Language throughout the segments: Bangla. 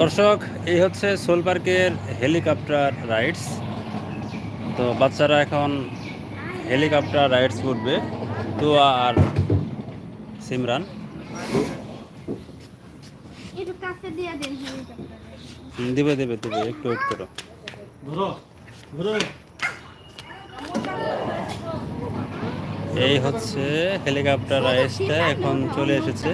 দর্শক এই হচ্ছে সোল পার্কের হেলিকপ্টার রাইডস। তো বাচ্চারা এখন হেলিকপ্টার রাইডস উঠবে তো আর সিমরান। একটু কাছে দিয়ে দেন হেলিকপ্টার হুম, দিবে দেবে দেবে একটু ওয়েট করো। এই হচ্ছে হেলিকপ্টার রাইডসটা এখন চলে এসেছে।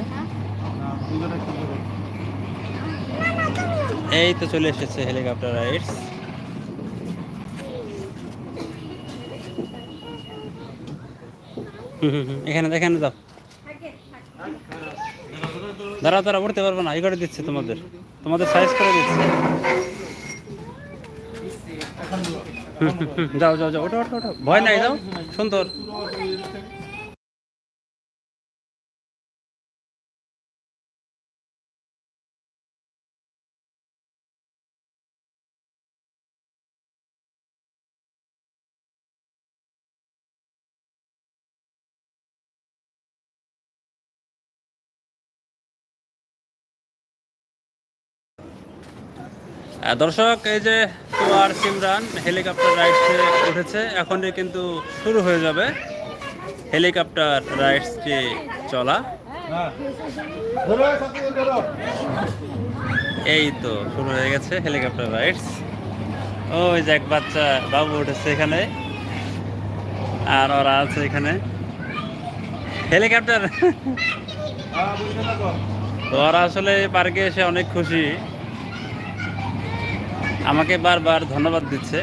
এই তো চলে এসেছে হেলিকপ্টার রাইডস এখানে এখানে যাও। দাঁড়াও দাঁড়া উঠতে পারব না এই করে দিচ্ছে তোমাদের। তোমাদের সাইজ করে দিচ্ছে। যাও যাও যাও ওটা ওটা ওটা ভয় নাই যাও সুন্দর। দর্শক, এই যে তোয়ার সিমরান হেলিকপ্টার রাইডসে উঠেছে, এখনই কিন্তু শুরু হয়ে যাবে হেলিকপ্টার রাইডস রাইডসটি চলা। এই তো শুরু হয়ে গেছে হেলিকপ্টার রাইডস। ওই যে এক বাচ্চা বাবু উঠেছে এখানে, আর ওরা আছে এখানে। হেলিকপ্টার। ওরা আসলে পার্কে এসে অনেক খুশি। আমাকে বারবার ধন্যবাদ দিচ্ছে।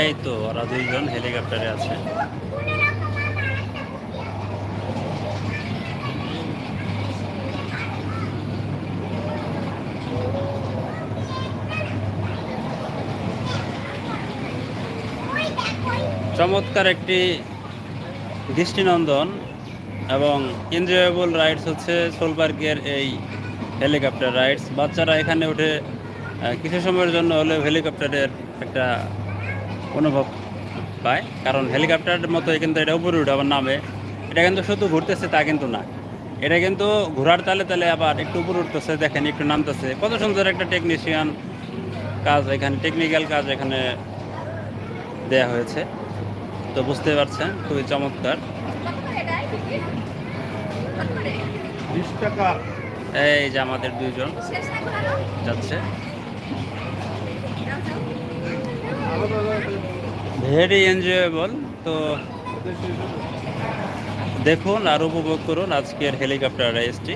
এই তো ওরা দুইজন হেলিকপ্টারে আছে। চমৎকার একটি দৃষ্টিনন্দন এবং এনজয়েবল রাইডস হচ্ছে সোলবার্গের এই হেলিকপ্টার রাইডস বাচ্চারা এখানে উঠে কিছু সময়ের জন্য হলেও হেলিকপ্টারের একটা অনুভব পায়। কারণ হেলিকপ্টারের মতো কিন্তু এটা উপরে উঠে আবার নামে। এটা কিন্তু শুধু ঘুরতেছে তা কিন্তু না। এটা কিন্তু ঘোরার তালে তালে আবার একটু উপরে উঠতেছে, দেখেন একটু নামতেছে। কত সুন্দর একটা টেকনিশিয়ান কাজ এখানে টেকনিক্যাল কাজ এখানে দেয়া হয়েছে। তো বুঝতে পারছেন খুবই চমৎকার। এই যে আমাদের দুইজন যাচ্ছে। ভেরি এনজয়েবল তো দেখুন আর উপভোগ করুন আজকের হেলিকপ্টার রাইসটি